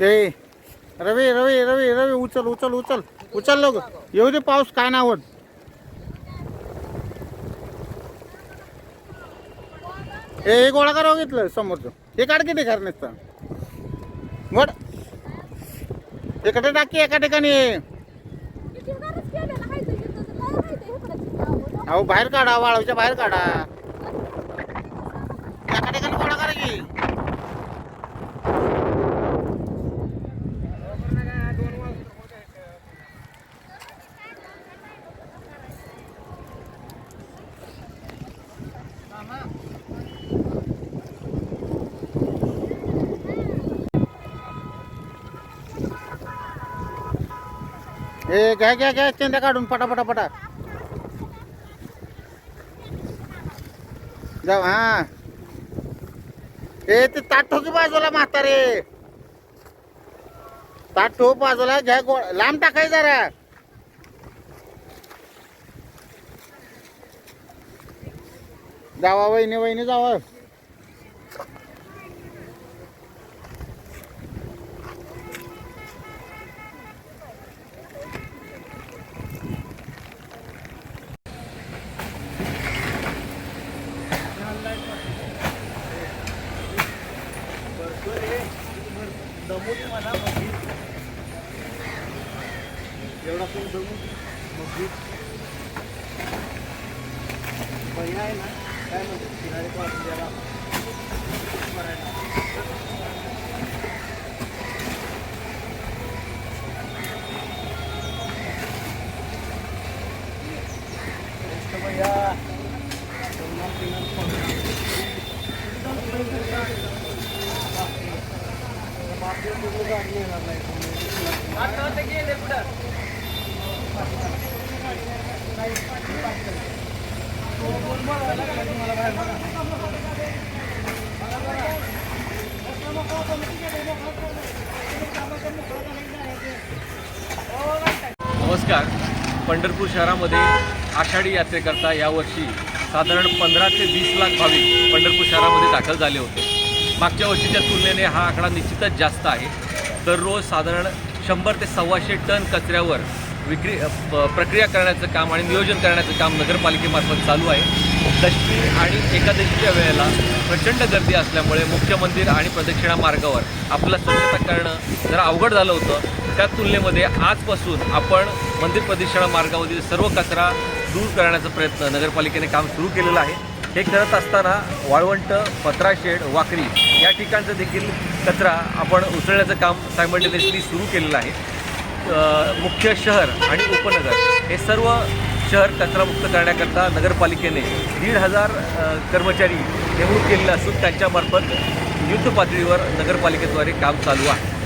ए रवी रवी रवी रवी उचल उचल उचल. उचल लोक येऊ दे पाऊस काय नाही ए हे गोळा करावं घेतलं समोरचं. हे काढ किती खरं नसतं वड. एका टाकी एका ठिकाणी. अहो बाहेर काढा वाळवच्या बाहेर काढा. एका ठिकाणी गोळा करा की. ए घ्या घ्या घ्या चेंद्या काढून पटापटा पटा जाऊ हा. ए ते ताट ठोकी बाजूला म्हातारे. ताट ठोक बाजूला घ्या गो लांब टाकाय जरा. जावा वहिनी वहिनी जावा. दमून म्हणा मग गीत एवढा तू दमून? मग गीत बहिणा आहे ना? काय म्हणतो? किनारे पास जरा भैया नमस्कार. पंढरपूर शहरामध्ये आषाढी यात्रेकरता यावर्षी साधारण पंधरा ते वीस लाख भाविक पंढरपूर शहरामध्ये दाखल झाले होते. मागच्या वर्षीच्या तुलनेने हा आकडा निश्चितच जास्त आहे. दररोज साधारण शंभर ते सव्वाशे टन कचऱ्यावर विक्री प- प्रक्रिया करण्याचं काम आणि नियोजन करण्याचं काम नगरपालिकेमार्फत चालू आहे. दशमी आणि एकादशीच्या वेळेला प्रचंड गर्दी असल्यामुळे मुख्य मंदिर आणि प्रदक्षिणा मार्गावर आपलं स्वच्छता करणं जरा अवघड झालं होतं. त्या तुलनेमध्ये आजपासून आपण मंदिर प्रदक्षिणा मार्गावरील सर्व कचरा दूर करण्याचा प्रयत्न नगरपालिकेने काम सुरू केलेलं आहे. हे करत असताना वाळवंट पत्राशेड वाकरी या ठिकाणचं देखील कचरा आपण उचलण्याचं काम सायमल्टेनियसली सुरू केलेलं आहे. मुख्य शहर आणि उपनगर हे सर्व शहर कचरामुक्त करण्याकरता नगरपालिकेने दीड हजार कर्मचारी नेमणूक केलेले असून त्यांच्यामार्फत युद्ध पातळीवर नगरपालिकेद्वारे काम चालू आहे.